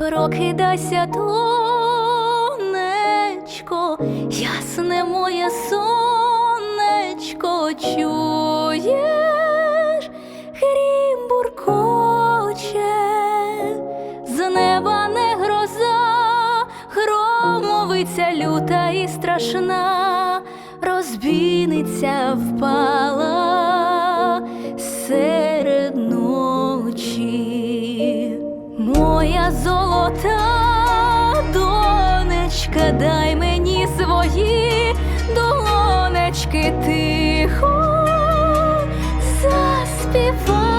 прокидайся, донечко, ясне моє сонечко, чуєш, грім буркоче, з неба не гроза, громовиця люта і страшна, розбійниця впала тихо заспіваю.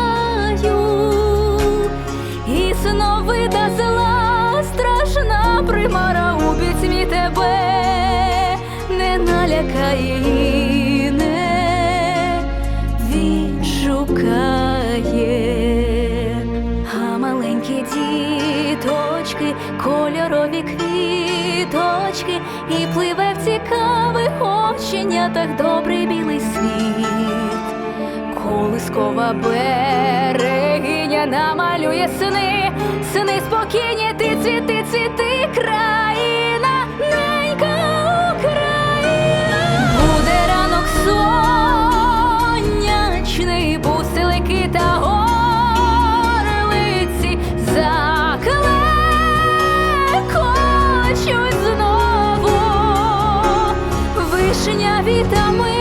І сновида зла страшна примара у пітьмі тебе не налякає і не. А маленькі діточки, кольорові квіточки, і пливе в цікавих оченятах добрий білий світ. Колискова берегиня намалює сни, сни спокійні, ти цвіти, цвіти, країна, вишня вітами